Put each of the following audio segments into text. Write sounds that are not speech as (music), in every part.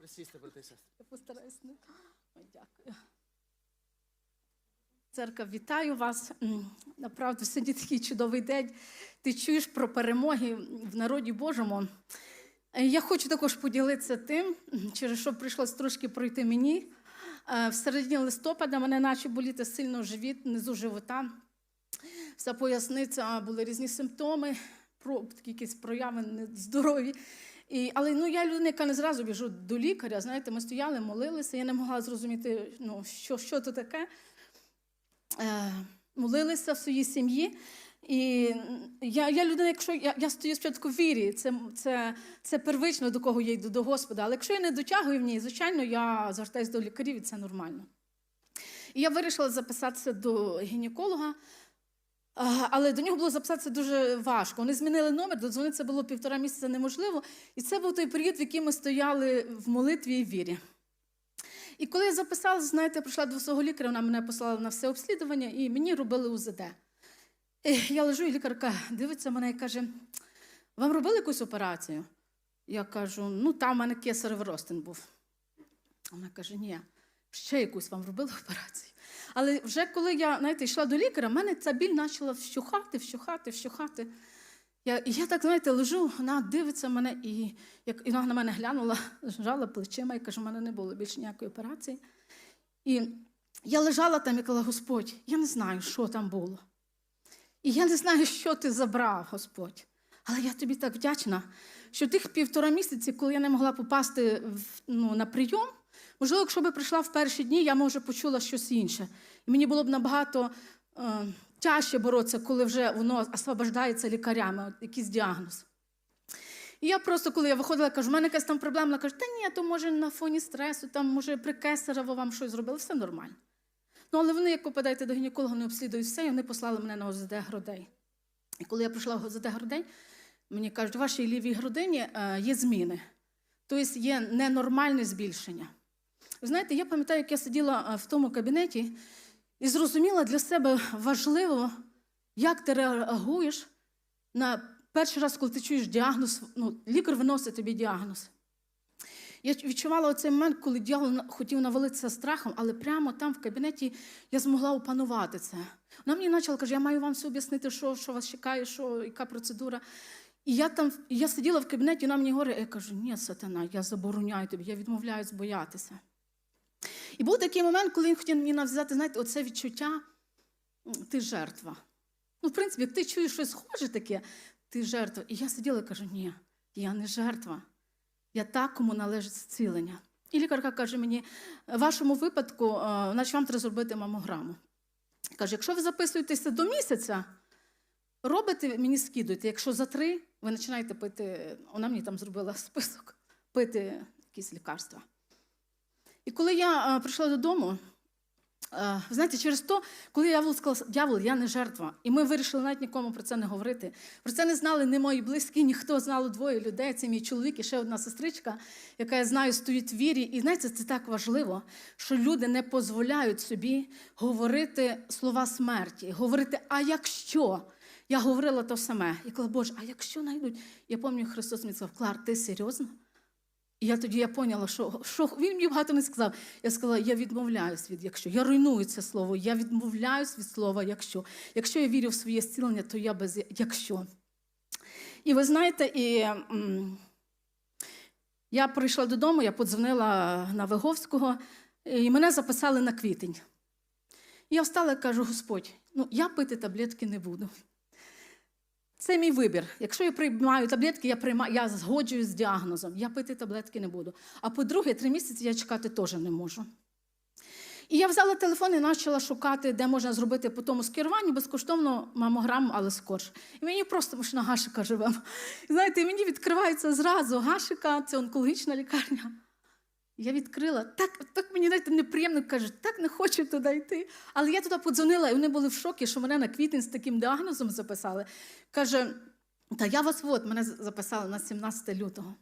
Присісти, брати сестри. Я постараюсь не. Ой, дякую. Церква, вітаю вас. Направду, сьогодні такий чудовий день. Ти чуєш про перемоги в народі Божому. Е, Я хочу також поділитися тим, через що прийшлось трошки пройти мені. Е, В середині листопада мене почав боліти сильно живіт, внизу живота. Вся поясниця були різні симптоми, такі якісь прояви нездорові. І, але ну, я людина, яка не зразу біжу до лікаря. Знаєте, ми стояли, молилися, я не могла зрозуміти, ну, що, що це таке. Е, молилися в своїй сім'ї. І я, я людина, якщо я, я стою спочатку в вірі, це, це, це первично, до кого я йду до Господа. Але якщо я не дотягую в ній, звичайно, я звертаюсь до лікарів, і це нормально. І я вирішила записатися до гінеколога. Але до нього було записатися дуже важко. Вони змінили номер, додзвонитися було півтора місяця неможливо. І це був той період, в який ми стояли в молитві і вірі. І коли я записалася, знаєте, я прийшла до свого лікаря, вона мене послала на все обслідування, і мені робили УЗД. І я лежу, і лікарка дивиться мене і каже: вам робили якусь операцію? Я кажу, ну там в мене кесарев ростин був. Вона каже, ні, ще якусь вам робили операцію. Але вже коли я знаєте, йшла до лікаря, в мене ця біль почала вщухати, вщухати, вщухати. Я, і я так, знаєте, лежу, вона дивиться мене, і, як, і вона на мене глянула, жала плечима і каже, у мене не було більше ніякої операції. І я лежала там і казала, Господь, я не знаю, що там було. І я не знаю, що ти забрав, Господь. Але я тобі так вдячна, що тих півтора місяці, коли я не могла попасти в, ну, на прийом, можливо, якщо б прийшла в перші дні, я, може, почула щось інше. І мені було б набагато е, тяжче боротися, коли вже воно освобождається лікарями, от, якийсь діагноз. І я просто, коли я виходила, кажу, у мене якась там проблема, вона каже, та ні, то може на фоні стресу, там, може, при кесарево вам щось зробили, все нормально. Ну, але вони, як попадаєте до гінеколога, вони обслідують все, і вони послали мене на ОЗД грудей. І коли я прийшла в ОЗД грудей, мені кажуть, у вашій лівій грудині е, є зміни, тобто є ненормальне збільшення. Ви знаєте, я пам'ятаю, як я сиділа е, в тому кабінеті і зрозуміла для себе важливо, як ти реагуєш на перший раз, коли ти чуєш діагноз, ну, лікар виносить тобі діагноз. Я відчувала оцей момент, коли дьявол хотів навалитися страхом, але прямо там в кабінеті я змогла опанувати це. Вона мені почала каже, я маю вам все об'яснити, що, що вас чекає, що, яка процедура. І я там я сиділа в кабінеті, вона мені говорить, я кажу, ні, сатана, я забороняю тобі, я відмовляюсь боятися. І був такий момент, коли він хотів мені нав'язати, знаєте, оце відчуття, ти жертва. Ну, в принципі, як ти чуєш щось схоже таке, ти жертва. І я сиділа і кажу, ні, я не жертва. Я так, кому належить зцілення. І лікарка каже мені, в вашому випадку, е, значить, вам треба зробити мамограму. Каже, якщо ви записуєтеся до місяця, робите, мені скидуйте. Якщо за три, ви починаєте пити, вона мені там зробила (laughs) список, пити якісь лікарства. І коли я е, прийшла додому, е, ви знаєте, через то, коли я сказала, дявол, я не жертва. І ми вирішили навіть нікому про це не говорити. Про це не знали ні мої близькі, ніхто знало двоє людей. Це мій чоловік і ще одна сестричка, яка я знаю, стоїть в вірі. І знаєте, це так важливо, що люди не дозволяють собі говорити слова смерті, говорити, а якщо? Я говорила то саме. Я казала, Боже, а якщо знайдуть? Я пам'ятаю, Христос мені сказав, Клар, ти серйозно? І я тоді я поняла, що, що він мені багато не сказав. Я сказала, я відмовляюсь від якщо. Я руйную це слово, я відмовляюсь від слова якщо. Якщо я вірю в своє зцілення, то я без якщо. І ви знаєте, і я прийшла додому, я подзвонила на Виговського, і мене записали на квітень. І я встала і кажу: Господь, ну я пити таблетки не буду. Це мій вибір. Якщо я приймаю таблетки, я приймаю, я згоджуюсь з діагнозом. Я пити таблетки не буду. А по-друге, три місяці я чекати теж не можу. І я взяла телефон і почала шукати, де можна зробити по тому скеруванню безкоштовно мамограму, але скорше. І мені просто ми ж на Гашика живемо. Знаєте, мені відкривається зразу Гашика, це онкологічна лікарня. Я відкрила, так так мені знаєте, неприємно каже, так не хочу туди йти. Але я туди подзвонила, і вони були в шокі, що мене на квітень з таким діагнозом записали. Каже, та я вас от, мене записали на 17 лютого.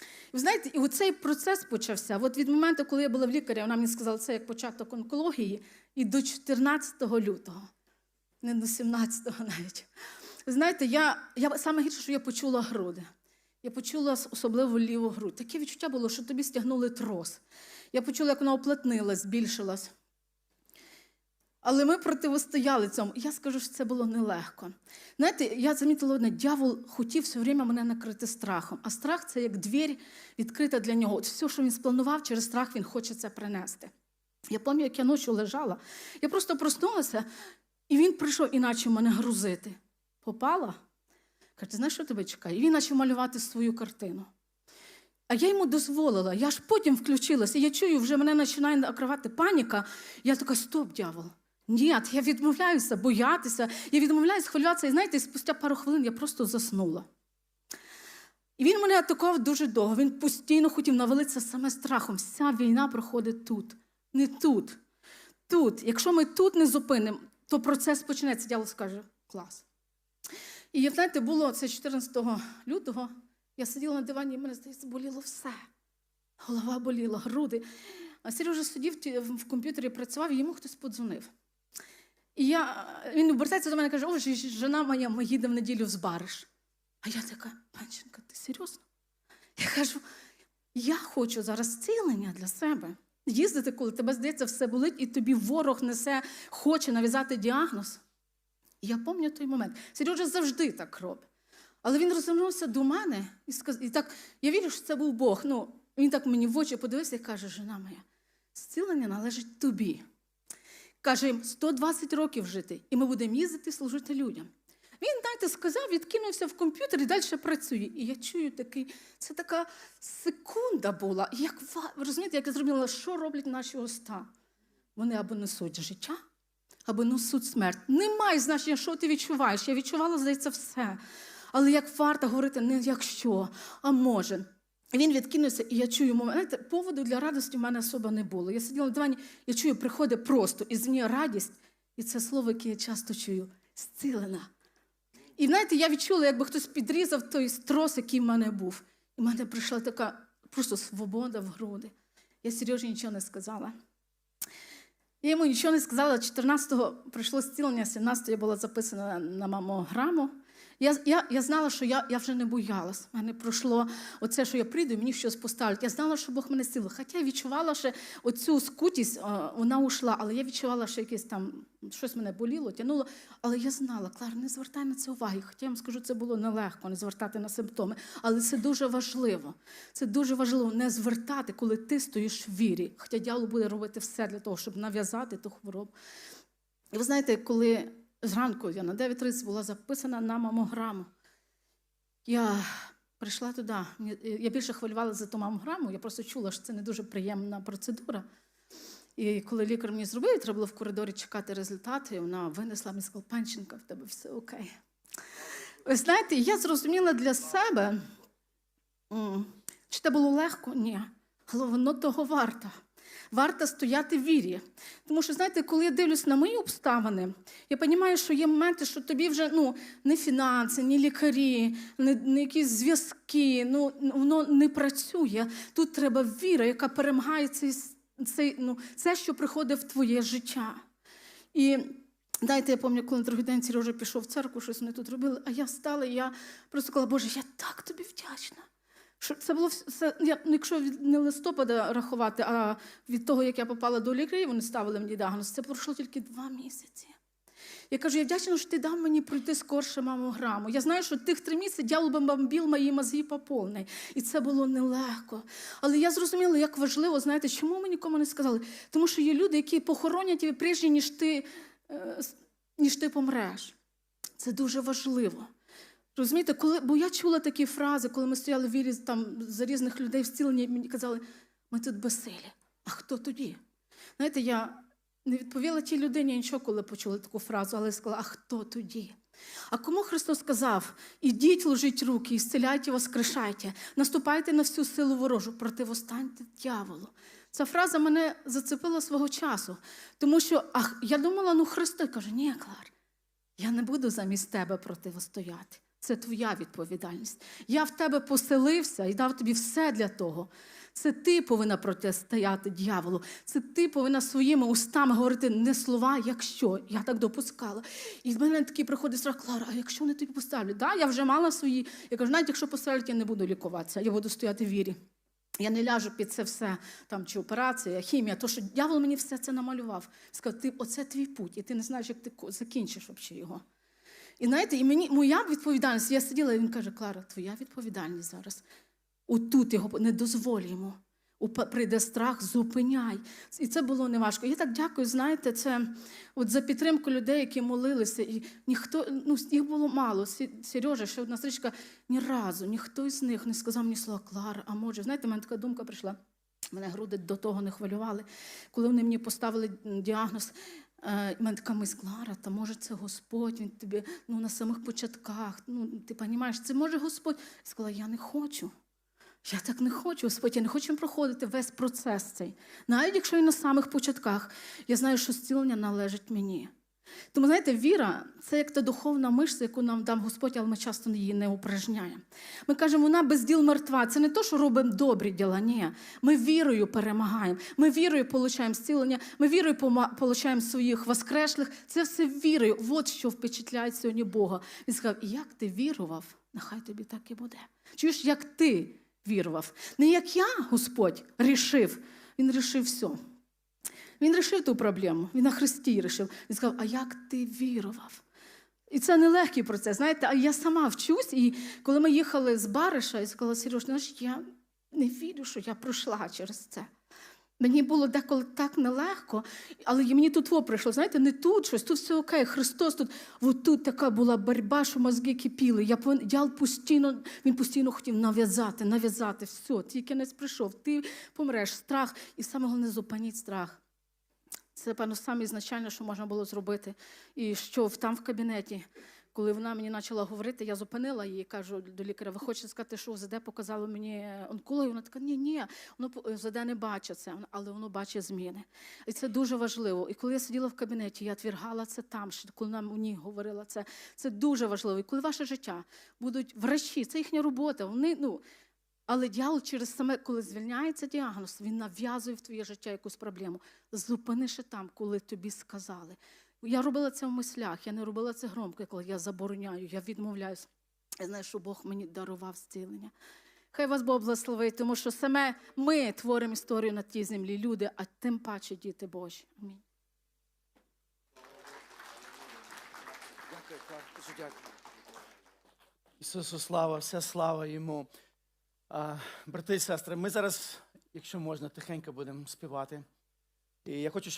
І ви знаєте, і оцей процес почався. От від моменту, коли я була в лікарі, вона мені сказала, це як початок онкології, і до 14 лютого, не до 17-го навіть. Знаєте, я, я саме гірше, що я почула груди. Я почула особливо ліву грудь. Таке відчуття було, що тобі стягнули трос. Я почула, як вона оплотнилась, збільшилась. Але ми противостояли цьому. Я скажу, що це було нелегко. Знаєте, я замітила одне, дьявол хотів все время мене накрити страхом. А страх це як двір відкрита для нього. От все, що він спланував, через страх він хоче це принести. Я пам'ятаю, як я ночі лежала. Я просто проснулася, і він прийшов іначе мене грузити. Попала? Каже, ти знаєш, що тебе чекає? І він почав малювати свою картину. А я йому дозволила. Я ж потім включилася. Я чую, вже мене починає накривати паніка. Я така, стоп, дьявол. Ні, я відмовляюся боятися, я відмовляюся хвилюватися. І знаєте, спустя пару хвилин я просто заснула. І він мене атакував дуже довго. Він постійно хотів навалитися саме страхом. Вся війна проходить тут, не тут. Тут. Якщо ми тут не зупинимо, то процес почнеться. Дьявол скаже, клас. І знаєте, було це 14 лютого. Я сиділа на дивані, і мене здається, боліло все. Голова боліла, груди. А Сережа сидів в комп'ютері, працював, і йому хтось подзвонив. І я, він обертається до мене і каже: О, жена моя, ми їдемо в неділю в Збариш. А я така, панченка, ти серйозно? Я кажу, я хочу зараз зцілення для себе. Їздити, коли тебе здається, все болить, і тобі ворог несе, хоче нав'язати діагноз. Я пам'ятаю той момент. Сережа завжди так робить. Але він розвернувся до мене і сказав, і так, я вірю, що це був Бог. Ну, він так мені в очі подивився і каже: жена моя, зцілення належить тобі. Каже, їм 120 років жити, і ми будемо їздити служити людям. Він, знаєте, сказав, відкинувся в комп'ютер і далі працює. І я чую такий, це така секунда була. Як розумієте, як я зрозуміла, що роблять наші уста? Вони або несуть життя, або несуть смерть. Немає значення, що ти відчуваєш. Я відчувала, здається, все. Але як варто говорити не якщо, а може. Він відкинувся, і я чую момент. Поводу для радості в мене особо не було. Я сиділа на дивані, я чую, приходить просто із ній радість, і це слово, яке я часто чую зцілена. І знаєте, я відчула, якби хтось підрізав той трос, який в мене був. І в мене прийшла така просто свобода в груди. Я Сережі нічого не сказала. Я йому нічого не сказала. 14-го прийшло зцілення, 17-го я була записана на мамограму. Я, я, я знала, що я, я вже не боялась. У мене пройшло оце, що я прийду, мені щось поставлять. Я знала, що Бог мене зцілив. Хоча я відчувала, що оцю скутість, вона ушла, але я відчувала, що якесь там щось мене боліло, тянуло. Але я знала, Клар, не звертай на це уваги. Хоча я вам скажу, це було нелегко не звертати на симптоми. Але це дуже важливо. Це дуже важливо не звертати, коли ти стоїш в вірі. Хоча дьявол буде робити все для того, щоб нав'язати ту хворобу. І ви знаєте, коли зранку я на 9.30 була записана на мамограму, я прийшла туди. Я більше хвилювалася за ту мамограму, я просто чула, що це не дуже приємна процедура. І коли лікар мені зробив, треба було в коридорі чекати результати, вона винесла мені сказала, панченка, в тебе все окей. Ви знаєте, я зрозуміла для себе, чи це було легко? Ні. Але воно того варто. Варто стояти в вірі. Тому що, знаєте, коли я дивлюсь на мої обставини, я розумію, що є моменти, що тобі вже ну, не фінанси, ні лікарі, не, не якісь зв'язки, ну, воно не працює. Тут треба віра, яка перемагає цей, цей, ну, це, що приходить в твоє життя. І Дайте, я пам'ятаю, коли на другий день Сережа пішов в церкву, щось вони тут робили, а я встала, і я просто сказала, Боже, я так тобі вдячна. Це було все, ну, якщо від не листопада рахувати, а від того, як я попала до лікарів, вони ставили мені діагноз, це пройшло тільки два місяці. Я кажу, я вдячна, що ти дав мені пройти скорше мамограму. Я знаю, що тих три місяці дьявол би бомбив мої мозги по повній. І це було нелегко. Але я зрозуміла, як важливо, знаєте, чому ми нікому не сказали? Тому що є люди, які похоронять тебе прежде, ніж ти, е, ніж ти помреш. Це дуже важливо. Розумієте, коли, бо я чула такі фрази, коли ми стояли в вірі там, за різних людей в зціленні, мені казали, ми тут безсилі. А хто тоді? Знаєте, я не відповіла тій людині нічого, коли почула таку фразу, але сказала, а хто тоді? А кому Христос сказав: ідіть, ложіть руки, ісцеляйте, воскрешайте, наступайте на всю силу ворожу, противостаньте дьяволу. Ця фраза мене зацепила свого часу, тому що ах, я думала, ну Христос каже, ні, Клар, я не буду замість тебе противостояти. Це твоя відповідальність. Я в тебе поселився і дав тобі все для того. Це ти повинна протистояти дьяволу. Це ти повинна своїми устами говорити не слова, якщо я так допускала. І в мене такий приходить страх, Клара, а якщо вони тобі поставлять? Да, я вже мала свої. Я кажу, навіть якщо поставлять, я не буду лікуватися, я буду стояти в вірі. Я не ляжу під це все, там чи операція, хімія, то що дьявол мені все це намалював. Сказав, ти оце твій путь, і ти не знаєш, як ти закінчиш його. І знаєте, і мені моя відповідальність, я сиділа, і він каже: Клара, твоя відповідальність зараз. Отут його не дозволь йому. Прийде страх, зупиняй. І це було неважко. Я так дякую, знаєте, це от за підтримку людей, які молилися. І ніхто, ну, їх було мало. Сережа, ще одна стрічка, ні разу, ніхто із них не сказав мені слова Клара, а може, знаєте, в мене така думка прийшла. Мене груди до того не хвилювали. Коли вони мені поставили діагноз, і в мене така мисль, Клара, та може це Господь, він тобі ну, на самих початках. Ну, ти розумієш, це може Господь. Я сказала, я не хочу. Я так не хочу, Господь, я не хочу проходити весь процес цей. Навіть якщо і на самих початках, я знаю, що зцілення належить мені. Тому, знаєте, віра це як та духовна мишця, яку нам дав Господь, але ми часто її не упражняємо. Ми кажемо, вона без діл мертва. Це не то, що робимо добрі діла. Ні. Ми вірою перемагаємо. Ми вірою получаємо зцілення, ми вірою получаємо своїх воскрешлих. Це все вірою. От що впечатляє сьогодні Бога. Він сказав: як ти вірував, нехай тобі так і буде. Чуєш, як ти вірував? Не як я, Господь, рішив. Він рішив все. Він рішив ту проблему. Він на Христі рішив. Він сказав, а як ти вірував? І це нелегкий процес. Знаєте, а я сама вчусь, і коли ми їхали з Бариша, я сказала, Сереж, знаєш, я не вірю, що я пройшла через це. Мені було деколи так нелегко, але мені тут во прийшло. Знаєте, не тут щось, тут все окей. Христос тут, от тут така була боротьба, що мозги кипіли. Я дьявол постійно, він постійно хотів нав'язати, нав'язати. Все, тільки кінець прийшов. Ти помреш, страх, і саме головне зупиніть страх. Це, певно, саме ізначально, що можна було зробити. І що там в кабінеті, коли вона мені почала говорити, я зупинила її, кажу до лікаря, ви хочете сказати, що УЗД показало мені онкологію? Вона така, ні, ні, воно УЗД не бачить це, але воно бачить зміни. І це дуже важливо. І коли я сиділа в кабінеті, я твіргала це там, коли нам ній говорила це. Це дуже важливо. І коли ваше життя будуть врачі, це їхня робота. Вони, ну, але дьявол через саме, коли звільняється діагноз, він нав'язує в твоє життя якусь проблему. Зупини ще там, коли тобі сказали. Я робила це в мислях, я не робила це громко, коли я забороняю, я відмовляюсь. Я знаю, що Бог мені дарував зцілення. Хай вас Бог благословить, тому що саме ми творимо історію на тій землі, люди, а тим паче діти Божі. Амінь. Дякую, дякую. Ісусу слава, вся слава йому. А, брати і сестри, ми зараз, якщо можна, тихенько будемо співати. І я хочу,